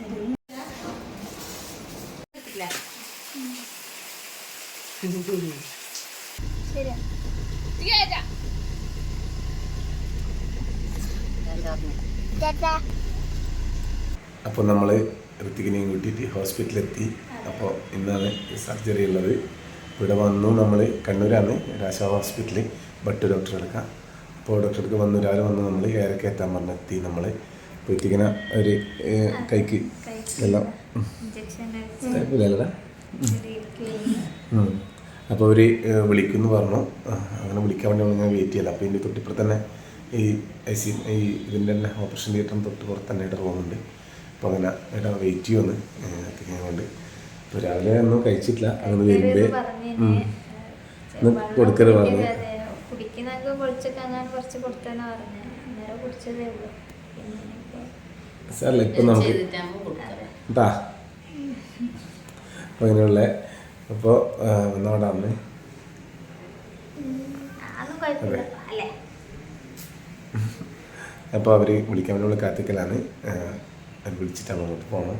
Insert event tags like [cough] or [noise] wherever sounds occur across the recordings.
അപ്പോൾ നമ്മൾ ഋത്തിക്കിനെയും കൂട്ടിയിട്ട് ഹോസ്പിറ്റലിലെത്തി. അപ്പോൾ ഇന്നാണ് സർജറി ഉള്ളത്. ഇവിടെ വന്നു നമ്മൾ കണ്ണൂരാണ് രാശ ഹോസ്പിറ്റലിൽ ബട്ട് ഡോക്ടർ എടുക്കാം. അപ്പോൾ ഡോക്ടർക്ക് വന്നു. രാവിലെ വന്ന് നമ്മൾ ഏറെ കയറ്റാൻ പറഞ്ഞെത്തി നമ്മൾ അവർ ഒരു കൈക്ക് എല്ലാം. അപ്പോൾ അവർ വിളിക്കുമെന്ന് പറഞ്ഞു. അങ്ങനെ വിളിക്കാൻ വേണ്ടി ഞാൻ വെയിറ്റ് ചെയ്യല. അപ്പോൾ ഇതിന്റെ തൊട്ടിപ്പുറം തന്നെ ഈ ഐ സി ഈ ഇതിന്റെ തന്നെ ഓപ്പറേഷൻ തിയേറ്ററിന് തൊട്ട് പുറത്ത് തന്നെ ഇവിടെ റൂമുണ്ട്. അപ്പോൾ അങ്ങനെ ഇടാ വെയിറ്റ് ചെയ്യുമെന്ന് എത്തിക്കാൻ കൊണ്ട്. അപ്പോൾ രാവിലെ ഒന്നും കഴിച്ചിട്ടില്ല. അങ്ങനെ വരുമ്പേ കൊടുക്കരുത് പറഞ്ഞു. കുടിക്കുന്നൊക്കെ അങ്ങനെ കുറച്ച് കൊടുത്തെന്നാ പറഞ്ഞു. അന്നേരം കുടിച്ചതേ ഉള്ളൂ. സാറല്ല ഇപ്പം നമുക്ക് എന്താ അപ്പോൾ അങ്ങനെയുള്ള അപ്പോൾ ഒന്നോടെ അന്ന് അതെ അപ്പോൾ അവർ വിളിക്കാൻ വേണ്ടി കാത്തിക്കലാണ്. അവർ വിളിച്ചിട്ട് അങ്ങോട്ട് പോകണം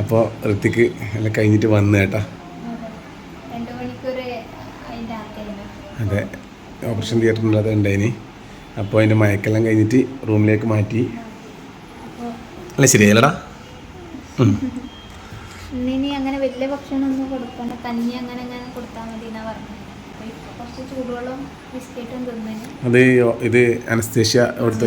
അപ്പോൾ ഋത്തിക്ക് എല്ലാം കഴിഞ്ഞിട്ട് വന്നു കേട്ടാ രണ്ടു മണിക്കൂർ അതിന്റെ അകത്തായിരുന്നു അതെ. ഓപ്പറേഷൻ തിയേറ്ററിന്റെ അത് ഉണ്ടായിന് അപ്പോൾ അതിന്റെ മയക്കെല്ലാം കഴിഞ്ഞിട്ട് റൂമിലേക്ക് മാറ്റി. അപ്പോൾ അല്ല ശരിയല്ലടാ ഇനി അങ്ങനെ വലിയ ഭക്ഷണമൊന്നും കൊടുക്കണ്ട. കഞ്ഞി അങ്ങനെ അങ്ങനെ കൊടുത്താൽ മതി എന്നാ പറഞ്ഞത്. അപ്പോൾ കുറച്ച് ചൂടുവെള്ളം ബിസ്ക്കറ്റും തിന്നതിന് അത് ഇത് അനസ്തേഷ്യ കൊടുത്തു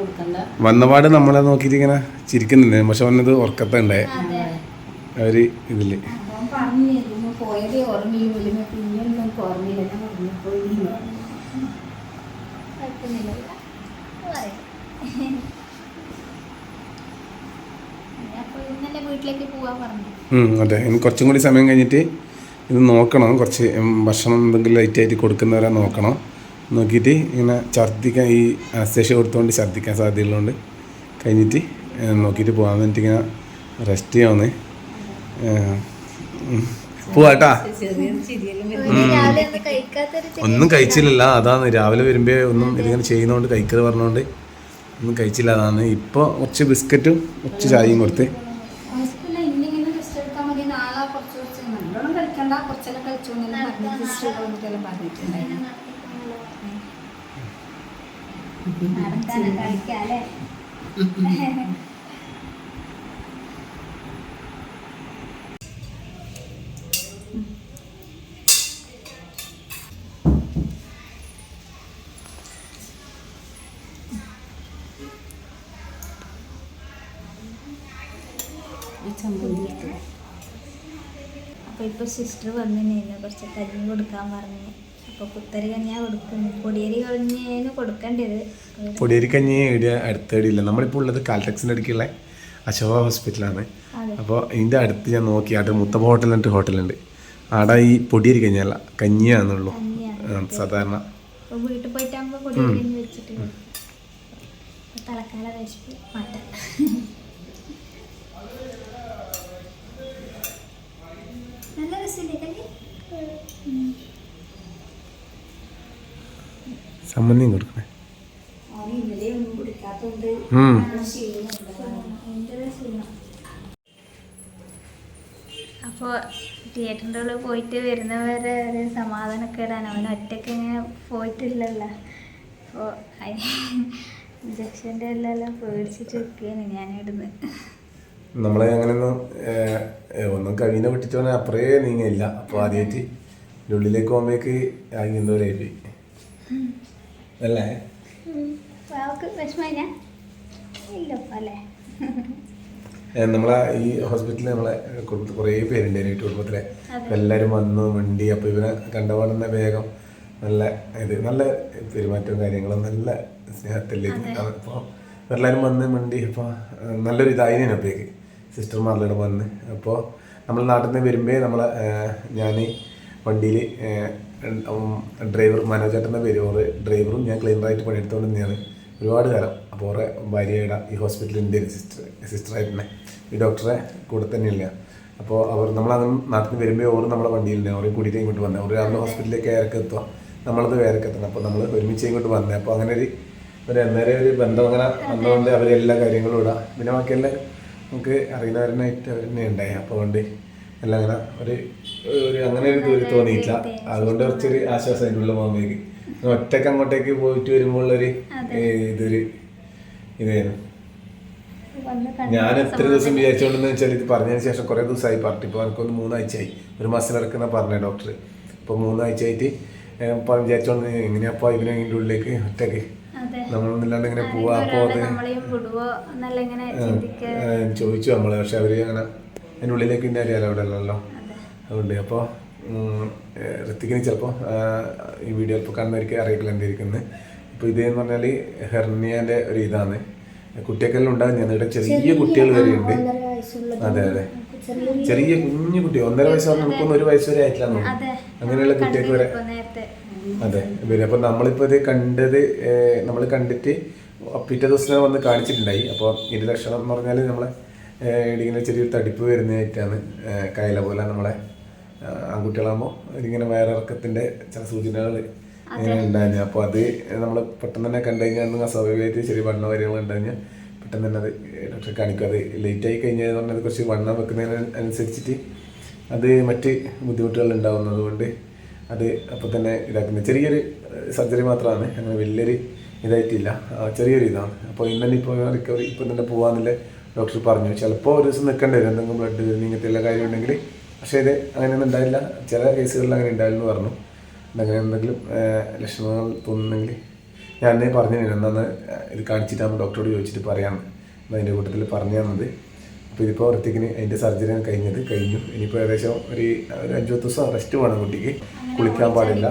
കൊടുക്കണ്ട. വന്നപാട് നമ്മളെ നോക്കിയിട്ട് ഇങ്ങനെ ചിരിക്കുന്നുണ്ട്. പക്ഷെ വന്നത് ഉറക്കത്തുണ്ടായ ഒരു ഇതിൽ. പറഞ്ഞു പോയത് ഓർമ്മയില്ല പിന്നെയൊന്നും നമുക്ക് ഓർമ്മയില്ല. ഞാൻ പറഞ്ഞു പോയില്ല കുഴപ്പമൊന്നുമില്ല. പറയാം. അപ്പോൾ ഇന്നലെ വീട്ടിലേക്ക് പോവാൻ പറഞ്ഞു. അതെ. ഇനി കുറച്ചും കൂടി സമയം കഴിഞ്ഞിട്ട് ഇത് നോക്കണം. കുറച്ച് ഭക്ഷണം എന്തെങ്കിലും ലൈറ്റ് ആയിട്ട് കൊടുക്കുന്നവരെ നോക്കണം. നോക്കിയിട്ട് ഇങ്ങനെ ഛർദ്ദിക്കാൻ ഈ അനസ്തേഷ കൊടുത്തുകൊണ്ട് ഛർദ്ദിക്കാൻ സാധ്യതയുള്ളതുകൊണ്ട് കഴിഞ്ഞിട്ട് നോക്കിയിട്ട് പോകാൻ വേണ്ടിയിട്ട് ഇങ്ങനെ റെസ്റ്റ് ചെയ്യാമെന്ന് പോവാട്ടാ ഒന്നും കഴിച്ചില്ല കഴിച്ചില്ലല്ല അതാണ് രാവിലെ വരുമ്പോ ഒന്നും ഇതിങ്ങനെ ചെയ്യുന്നോണ്ട് കഴിക്കത് പറഞ്ഞോണ്ട് ഒന്നും കഴിച്ചില്ല അതാണ്. ഇപ്പോൾ കുറച്ച് ബിസ്ക്കറ്റും കുറച്ച് ചായയും കൊടുത്ത്. ഹോസ്പിറ്റലിൽ [laughs] അപ്പോൾ സിസ്റ്റർ വന്നിരുന്നു കുറച്ച് കഞ്ഞി കൊടുക്കാൻ പറഞ്ഞു. അപ്പോൾ കുത്തരി കഞ്ഞാ കൊടുക്കുന്നു പൊടിയരി കഞ്ഞിയാണ് കൊടുക്കേണ്ടത് എവിടെ ഇവിടെ അടുത്തേടിയില്ല. നമ്മളിപ്പോൾ ഉള്ളത് കാൽടെക്സിന്റെ അടുക്കുള്ള അശോക ഹോസ്പിറ്റലാണ് അപ്പോൾ ഇതിന്റെ അടുത്ത് ഞാൻ നോക്കി. അവിടെ മുത്തപ്പ ഹോട്ടൽ എന്നിട്ട് ഹോട്ടലുണ്ട് അവിടെ ഈ പൊടിയരി കഞ്ഞിയല്ല കഞ്ഞിയാണെന്നുള്ളൂ സാധാരണ. വീട്ടിൽ പോയിട്ടാകുമ്പോൾ പൊടിയരി കഞ്ഞി വെച്ചിട്ട് തലക്കാല വിശപ്പ് മാറ്റാം നല്ല രസമില്ലേ കഞ്ഞി സമ്മന്തിയും കൊടുക്കണേ. അപ്പോൾ തിയേറ്ററിന്റെ ഉള്ളിൽ പോയിട്ട് വരുന്നവരെ ഒരു സമാധാനക്കേടാണ് അവൻ ഒറ്റയ്ക്ക് ഇങ്ങനെ പോയിട്ടില്ലല്ലോ. അപ്പോൾ ഇഞ്ചക്ഷന്റെ [laughs] എല്ലാം പേടിച്ചിട്ട് നിൽക്കുകയാണ് ഞാനിടുന്ന് നമ്മളെ അങ്ങനെയൊന്നും ഒന്നും ഏഹ്, ഒന്നും പറഞ്ഞാൽ അപ്പറേ നീങ്ങില്ല അപ്പോൾ ആദ്യമായിട്ട് ഇതിന്റെ ഉള്ളിലേക്ക് പോകുമ്പോഴേക്ക് എന്തോ ലൈഫ് അല്ലേ? നമ്മളെ ഈ ഹോസ്പിറ്റലിൽ നമ്മളെ കുടുംബത്തിൽ കുറേ പേരുണ്ട് എന്റെ കുടുംബത്തിലെ. എല്ലാവരും വന്നു വണ്ടി അപ്പോൾ ഇവനെ കണ്ടപാടുന്ന വേഗം നല്ല ഇത് നല്ല പെരുമാറ്റവും കാര്യങ്ങളും നല്ല സ്നേഹത്തിലേക്ക് അപ്പോൾ എല്ലാവരും വന്ന് വണ്ടി അപ്പോൾ നല്ലൊരു ഇതായിരുന്നു അപ്പോഴേക്ക് സിസ്റ്റർമാരിലൂടെ വന്ന് അപ്പോൾ നമ്മൾ നാട്ടിൽ നിന്ന് വരുമ്പോൾ നമ്മൾ ഞാൻ വണ്ടിയിൽ ഡ്രൈവർ മനോജേട്ടന്റെ പേര്. ഓറ് ഡ്രൈവറും ഞാൻ ക്ലീനറായിട്ട് പണിയെടുത്തുകൊണ്ട് തന്നെയാണ് ഒരുപാട് കാലം. അപ്പോൾ ഓറെ ഭാര്യയുടെ ഈ ഹോസ്പിറ്റലിൽ ഉണ്ട് സിസ്റ്റർ സിസ്റ്ററായിട്ടുണ്ട് ഈ ഡോക്ടറെ കൂടെ തന്നെയില്ല അപ്പോൾ അവർ നമ്മൾ അങ്ങനെ നാട്ടിൽ നിന്ന് വരുമ്പോൾ ഓറ് നമ്മളെ വണ്ടിയിൽ ഓറെ കൂടിയിട്ട് ഇങ്ങോട്ട് വന്നത് ഒരു രാവിലെ ഹോസ്പിറ്റലിലേക്ക് ഏറെ എത്തുക നമ്മളത് വേറെ എത്തണം അപ്പോൾ നമ്മൾ ഒരുമിച്ച് ഇങ്ങോട്ട് വന്നത് അപ്പോൾ അങ്ങനെ ഒരു ഒരു അന്നേരം ഒരു ബന്ധം അങ്ങനെ വന്നതുകൊണ്ട് അവരെല്ലാ കാര്യങ്ങളും ഇടാം. പിന്നെ ബാക്കിയെല്ലാം നമുക്ക് അറിയുന്നവരനായിട്ട് അവർ തന്നെ ഉണ്ടായി അപ്പോൾ കൊണ്ട് എല്ലാം അങ്ങനെ ഒരു ഒരു അങ്ങനെ ഒരു ദൂരം തോന്നിയിട്ടില്ല. അതുകൊണ്ട് കുറച്ചൊരു ആശ്വാസം അതിനുള്ള പോകുമ്പോഴേക്ക് ഒറ്റയ്ക്ക് അങ്ങോട്ടേക്ക് പോയിട്ട് വരുമ്പോഴുള്ളൊരു ഇതൊരു ഇതായിരുന്നു. ഞാൻ എത്ര ദിവസം വിചാരിച്ചോണ്ടെന്ന് വെച്ചാൽ ഇത് പറഞ്ഞതിന് ശേഷം കുറേ ദിവസമായി. പാർട്ടി ഇപ്പോൾ എനിക്കൊന്ന് മൂന്നാഴ്ചയായി. ഒരു മാസം ഇറക്കുന്ന പറഞ്ഞ ഡോക്ടർ. ഇപ്പോൾ മൂന്നാഴ്ചയായിട്ട് വിചാരിച്ചോണ്ട് എങ്ങനെയാപ്പോൾ ഇവനെ ഇതിന്റെ ഉള്ളിലേക്ക് ഒറ്റയ്ക്ക് നമ്മളൊന്നില്ലാണ്ട് ഇങ്ങനെ പോവാ. അപ്പോ അത് ചോദിച്ചു നമ്മൾ. പക്ഷെ അവർ അങ്ങനെ അതിന്റെ ഉള്ളിലേക്ക് പിന്നെ അറിയാലോ അവിടെ അല്ലല്ലോ അതുകൊണ്ട് അപ്പോൾ ഋത്തിക്കിന് ചിലപ്പോൾ ഈ വീഡിയോ ഇപ്പോൾ കാണുന്നവർക്ക് അറിയില്ല എന്തായിരിക്കുന്നത് ഇപ്പോൾ ഇതെന്ന് പറഞ്ഞാൽ ഹെർണിയന്റെ ഒരു ഇതാണ്. കുട്ടിയൊക്കെല്ലാം ഉണ്ടാകും ഇവിടെ ചെറിയ കുട്ടികൾ വരെയുണ്ട് ഉണ്ട്. അതെ അതെ. ചെറിയ കുഞ്ഞു കുട്ടി ഒന്നര വയസ്സ് പറഞ്ഞാൽ നമുക്കൊന്നും ഒരു വയസ്സ് വരെ ആയിട്ടില്ല അങ്ങനെയുള്ള കുട്ടികൾക്ക് വരെ ഇപ്പൊ അതെ. ഇവർ അപ്പൊ നമ്മളിപ്പോ ഇത് കണ്ടത് നമ്മൾ കണ്ടിട്ട് പിറ്റേ ദിവസം വന്ന് കാണിച്ചിട്ടുണ്ടായി. അപ്പോൾ ഇതിന്റെ ലക്ഷണം എന്ന് പറഞ്ഞാൽ നമ്മളെ ഇടിങ്ങനെ ചെറിയൊരു തടിപ്പ് വരുന്നതായിട്ടാണ് കയല പോലെ നമ്മളെ ആൺകുട്ടികളാകുമ്പോൾ ഇതിങ്ങനെ വയറിറക്കത്തിന്റെ ചില സൂചനകൾ ഇങ്ങനെ ഉണ്ടായിരുന്നു. അപ്പോൾ അത് നമ്മൾ പെട്ടെന്ന് തന്നെ കണ്ടു കഴിഞ്ഞാൽ അസ്വാഭാവികമായിട്ട് ചെറിയ വണ്ണ വരികൾ കണ്ടു പെട്ടെന്ന് തന്നെ അത് ഡോക്ടറെ കാണിക്കും. അത് ലേറ്റ് ആയി കഴിഞ്ഞാൽ പറഞ്ഞാൽ കുറച്ച് വണ്ണം വെക്കുന്നതിന് അനുസരിച്ചിട്ട് അത് മറ്റ് ബുദ്ധിമുട്ടുകൾ ഉണ്ടാവുന്നത് കൊണ്ട് അത് അപ്പോൾ തന്നെ ഇതാക്കുന്നത്. ചെറിയൊരു സർജറി മാത്രമാണ്. അങ്ങനെ വലിയൊരു ഇതായിട്ടില്ല. ചെറിയൊരു ഇതാണ്. അപ്പോൾ ഇന്നെ ഇപ്പോൾ റിക്കവറി ഇപ്പം തന്നെ പോകാമെന്നുള്ള ഡോക്ടർ പറഞ്ഞു. ചിലപ്പോൾ ഒരു ദിവസം നിൽക്കേണ്ടി വരും എന്തെങ്കിലും ബ്ലഡ് നീങ്ങത്തെ എല്ലാ കാര്യം ഉണ്ടെങ്കിൽ. പക്ഷേ ഇത് അങ്ങനെയൊന്നും ഉണ്ടായില്ല. ചില കേസുകളിൽ അങ്ങനെ ഉണ്ടായിരുന്നു പറഞ്ഞു. അങ്ങനെ എന്തെങ്കിലും ലക്ഷണങ്ങൾ തോന്നുന്നെങ്കിൽ ഞാൻ പറഞ്ഞു എന്നാന്ന് ഇത് കാണിച്ചിട്ടാകുമ്പോൾ ഡോക്ടറോട് ചോദിച്ചിട്ട് പറയാം. എന്നതിന്റെ കൂട്ടത്തിൽ പറഞ്ഞു തന്നത്. അപ്പോൾ ഇതിപ്പോൾ ഋത്തിക്കിന് അതിന്റെ സർജറി കഴിഞ്ഞത് കഴിഞ്ഞു. ഇനിയിപ്പോൾ ഏകദേശം ഒരു ഒരു അഞ്ചു പത്ത് ദിവസം റെസ്റ്റ് വേണം കുട്ടിക്ക്. കുളിക്കാൻ പാടില്ല.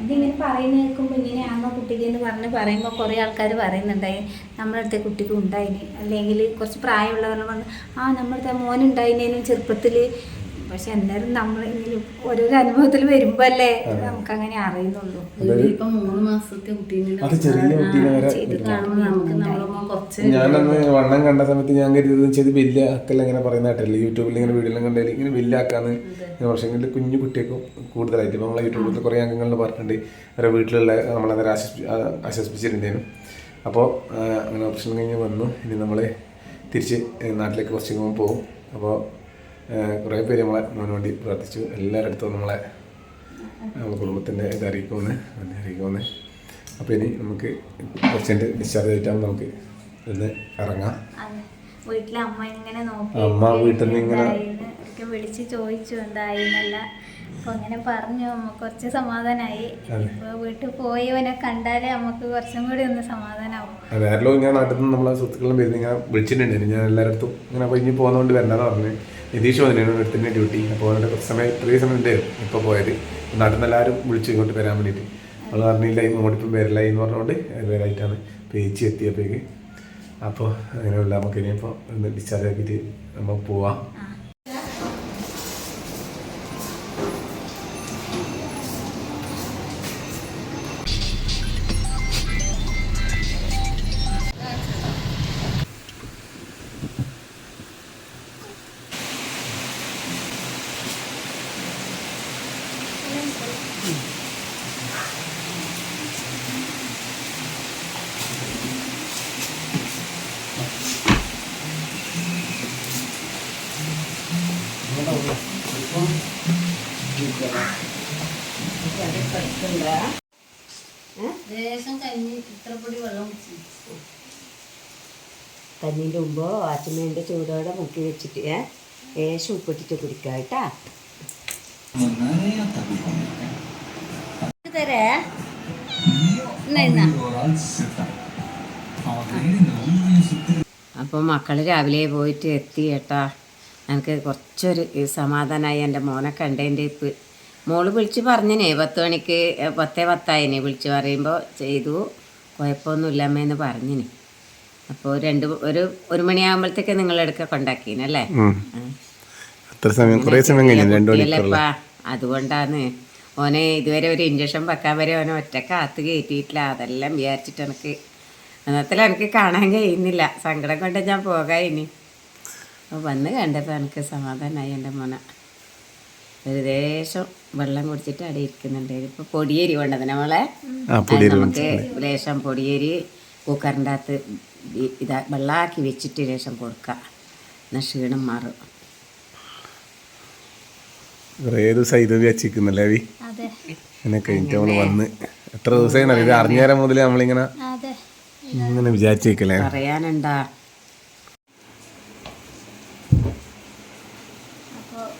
അതിങ്ങനെ പറയുന്ന കേൾക്കുമ്പോൾ ഇങ്ങനെയാണോ കുട്ടിക്ക് എന്ന് പറഞ്ഞ് പറയുമ്പോൾ കുറേ ആൾക്കാർ പറയുന്നുണ്ടായി നമ്മുടെ അടുത്ത കുട്ടിക്ക് ഉണ്ടായിന്. അല്ലെങ്കിൽ കുറച്ച് പ്രായമുള്ളവർ പറഞ്ഞു ആ നമ്മുടെ അടുത്ത മോനുണ്ടായിനേനും ചെറുപ്പത്തിൽ പക്ഷെ എന്നാലും നമ്മൾ ഇങ്ങനെ ഓരോരോ അനുഭവത്തിൽ വരുമ്പോ അല്ലേ നമുക്കങ്ങനെ അറിയുന്നുള്ളൂ. ഇപ്പൊ മൂന്ന് മാസത്തെ കുട്ടീനെ അത് ചെറിയ കുട്ടീനെ വരെ നമുക്ക് ഞാനന്ന് വണ്ണം കണ്ട സമയത്ത് ഞാൻ കരുതുന്നത് ചെയ്ത് വലിയ ആക്കല്ല ഇങ്ങനെ പറയുന്ന കേട്ടല്ലേ യൂട്യൂബിൽ ഇങ്ങനെ വീഡിയോ കണ്ടാൽ ഇങ്ങനെ വലിയ ആക്കാന്ന് ഇങ്ങനെ പക്ഷേ എങ്കിൽ കുഞ്ഞു കുട്ടിയൊക്കെ കൂടുതലായിട്ട് ഇപ്പം നമ്മളെ യൂട്യൂബിൽ കുറേ അംഗങ്ങളിൽ പറഞ്ഞിട്ടുണ്ട്. അവരെ വീട്ടിലുള്ള നമ്മളെ ആശ്വസിപ്പി ആ, ആശ്വസിപ്പിച്ചിട്ടുണ്ടായിരുന്നു അപ്പോൾ അങ്ങനെ ഓപ്ഷൻ കഴിഞ്ഞ് വന്നു. ഇനി നമ്മൾ തിരിച്ച് നാട്ടിലേക്ക് കുറച്ച് പോകും. അപ്പോൾ കുറേ പേര് നമ്മളെ മോന് വേണ്ടി പ്രാർത്ഥിച്ചു. എല്ലാവരുടെ അടുത്തും നമ്മളെ നമ്മുടെ കുടുംബത്തിന്റെ ഇത് അറിയിക്കുമെന്ന് എന്നെ അറിയിക്കുമെന്ന്. അപ്പോൾ ഇനി നമുക്ക് കുറച്ച് ഡിസ്ചാർജ് ആയിട്ടാകുമ്പോൾ നമുക്ക് ഇന്ന് ഇറങ്ങാം. വീട്ടിലെ അമ്മ ഇങ്ങനെ നോക്കി അമ്മ വീട്ടിൽ നിന്ന് ഇങ്ങനെ വിളിച്ച് ചോദിച്ചു എന്തായിരുന്നല്ല. അപ്പൊ അങ്ങനെ പറഞ്ഞു. നമുക്ക് കുറച്ച് സമാധാനായി. ഇപ്പൊ വീട്ടിൽ പോയവനെ കണ്ടാലേ നമുക്ക് കുറച്ചും കൂടി ഒന്ന് സമാധാനാവും. അതെ. ആരെല്ലോ ഞാൻ നാട്ടിൽ നിന്ന് നമ്മളെ സുഹൃത്തുക്കളും വരുന്ന ഇങ്ങനെ വിളിച്ചിട്ടുണ്ടായിരുന്നു. ഞാൻ എല്ലായിടത്തും ഇങ്ങനെ ഇനി പോകുന്നതുകൊണ്ട് വരണ്ടെന്ന് പറഞ്ഞു. നിതീഷ് വന്നിരുന്നു എടുത്തിന്റെ ഡ്യൂട്ടി അപ്പോൾ അവരുടെ കുറച്ച് സമയം ഇത്രയും സമയം ഉണ്ടായിരുന്നു ഇപ്പോൾ പോയത്. നാട്ടിൽ നിന്ന് എല്ലാവരും വിളിച്ച് ഇങ്ങോട്ട് വരാൻ വേണ്ടിയിട്ട്. അവൾ പറഞ്ഞില്ല ഇങ്ങോട്ടിപ്പം വരില്ല എന്ന് പറഞ്ഞുകൊണ്ട് വരായിട്ടാണ് പേച്ചി എത്തിയപ്പോഴേക്ക്. അപ്പോൾ അങ്ങനെയുള്ള നമുക്ക് ഇനിയിപ്പോൾ ഡിസ്ചാർജ് ആക്കിയിട്ട് നമുക്ക് പോവാം. ദേശം കഞ്ഞി ഇത്ര പൊടി വെള്ളം കഞ്ഞിന്റെ മുമ്പോ ആറ്റുമേന്റെ ചൂടോടെ മുക്കി വെച്ചിട്ട് ലേശം ഉപ്പിട്ടിട്ട് കുടിക്കാം കേട്ടാ. തരേ? അപ്പോൾ മക്കൾ രാവിലെ പോയിട്ട് എത്തി കേട്ടാ. എനിക്ക് കുറച്ചൊരു സമാധാനമായി എന്റെ മോനെ കണ്ടതിന്റെ ഇപ്പ്. മോൾ വിളിച്ച് പറഞ്ഞിനെ പത്ത് മണിക്ക് പത്തേ പത്തായിനെ വിളിച്ച് പറയുമ്പോൾ ചെയ്തു. കുഴപ്പമൊന്നുമില്ലമ്മേന്ന് പറഞ്ഞിന്. അപ്പോൾ രണ്ട് ഒരു ഒരു മണിയാകുമ്പോഴത്തേക്ക് നിങ്ങളെടുക്ക കൊണ്ടാക്കീനല്ലേ അതുകൊണ്ടാണ്. ഓനെ ഇതുവരെ ഒരു ഇഞ്ചക്ഷൻ വെക്കാൻ വരെ ഓനെ ഒറ്റയ്ക്ക് കാത്ത് കയറ്റിയിട്ടില്ല. അതെല്ലാം വിചാരിച്ചിട്ട് എനിക്ക് അന്നത്തിൽ എനിക്ക് കാണാൻ കഴിയുന്നില്ല. സങ്കടം കൊണ്ട് ഞാൻ പോകാം ഇനി. അപ്പോൾ വന്ന് കണ്ടപ്പോൾ എനിക്ക് സമാധാനമായി എന്റെ മോനെ. ഒരു ലേശം വെള്ളം കുടിച്ചിട്ട് അവിടെ ഇരിക്കുന്നുണ്ട്. ഇപ്പോൾ പൊടിയേരി വേണ്ടത് നമ്മളെ ആ പൊടിയരി നമുക്ക് ലേശം പൊടിയേരി കുക്കറിന്റെ അകത്ത് ഇതാ വെള്ളമാക്കി വെച്ചിട്ട് ലേശം കൊടുക്കുക എന്നാൽ ക്ഷീണം മാറും. കുറേ ദിവസം ഇത് വെച്ചിരിക്കുന്നല്ലേ അവി അതെ. എന്നെ കഴിഞ്ഞിട്ട് നമ്മൾ വന്ന്. എത്ര ദിവസമായി ഇത് അറിഞ്ഞേരം മുതൽ നമ്മളിങ്ങനെ അതെ. ഇങ്ങനെ വിചാരിച്ചേക്കല്ലേ പറയാനുണ്ടാ.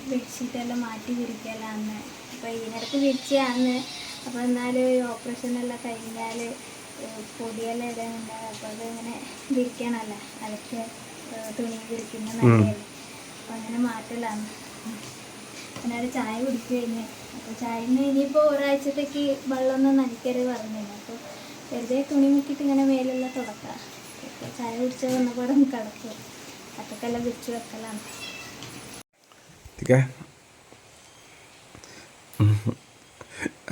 അപ്പോൾ ബെഡ്ഷീറ്റ് എല്ലാം മാറ്റി വിരിക്കലാന്ന്. അപ്പോൾ ഇതിനിടയ്ക്ക് വിരിച്ചാന്ന്. അപ്പോൾ എന്നാൽ ഓപ്പറേഷൻ എല്ലാം കഴിഞ്ഞാൽ പൊടിയെല്ലാം ഇടാനുണ്ടാവും അപ്പോൾ അതിങ്ങനെ വിരിക്കണമല്ല അലക്ക് തുണി വിരിക്കുന്ന നല്ലതല്ലേ അപ്പോൾ അങ്ങനെ മാറ്റലാണ് എന്നാലും ചായ കുടിച്ചു കഴിഞ്ഞ് അപ്പോൾ ചായന്ന് ഇനിയിപ്പോൾ ഒരാഴ്ചത്തേക്ക് വെള്ളമൊന്നും നനയ്ക്കരുത് പറഞ്ഞില്ല അപ്പോൾ വെറുതെ തുണി മുക്കിയിട്ട് ഇങ്ങനെ മേലെല്ലാം തുടക്കാം. ചായ കുടിച്ചാൽ വന്നപ്പോൾ കിടക്കും കിടക്കും. അതൊക്കെല്ലാം വിരിച്ച് വെക്കലാണ് ഓക്കെ.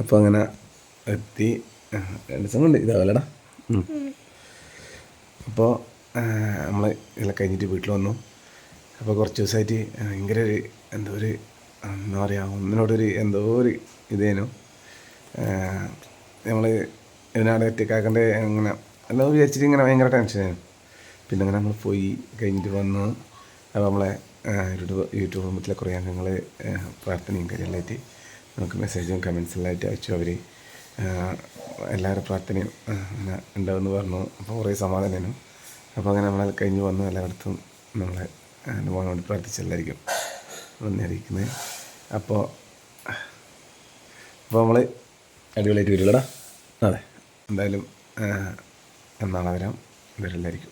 അപ്പോൾ അങ്ങനെ എത്തി. രണ്ട് ദിവസം കൊണ്ട് ഇതാവല്ലടാ. അപ്പോൾ നമ്മൾ ഇതെല്ലാം കഴിഞ്ഞിട്ട് വീട്ടിൽ വന്നു. അപ്പോൾ കുറച്ച് ദിവസമായിട്ട് ഭയങ്കര ഒരു എന്തോ ഒരു എന്താ പറയുക ഒന്നിനോടൊരു എന്തോ ഒരു ഇതേനു. നമ്മൾ ഇതിനാട് ഒറ്റക്കാക്കേണ്ട അങ്ങനെ എല്ലാം വിചാരിച്ചിട്ട് ഇങ്ങനെ ഭയങ്കര ടെൻഷനായിരുന്നു പിന്നെ അങ്ങനെ നമ്മൾ പോയി കഴിഞ്ഞിട്ട് വന്നു. അപ്പോൾ നമ്മളെ യൂട്യൂബ് കുടുംബത്തിലെ കുറേ അംഗങ്ങൾ പ്രാർത്ഥനയും കാര്യങ്ങളായിട്ട് നമുക്ക് മെസ്സേജും കമൻസിലായിട്ട് അയച്ചു. അവർ എല്ലാവരുടെ പ്രാർത്ഥനയും അങ്ങനെ ഉണ്ടാവുമെന്ന് പറഞ്ഞു. അപ്പോൾ കുറേ സമാധാനം അപ്പോൾ അങ്ങനെ നമ്മൾ കഴിഞ്ഞ് വന്നു എല്ലായിടത്തും നമ്മളെ എന്റെ പ്രാർത്ഥിച്ചല്ലായിരിക്കും അറിയിക്കുന്നത് അപ്പോൾ അപ്പോൾ നമ്മൾ അടിപൊളിയായിട്ട് വരുള്ളടാ അതെ എന്തായാലും നാളെ വരാം ഇവരെല്ലായിരിക്കും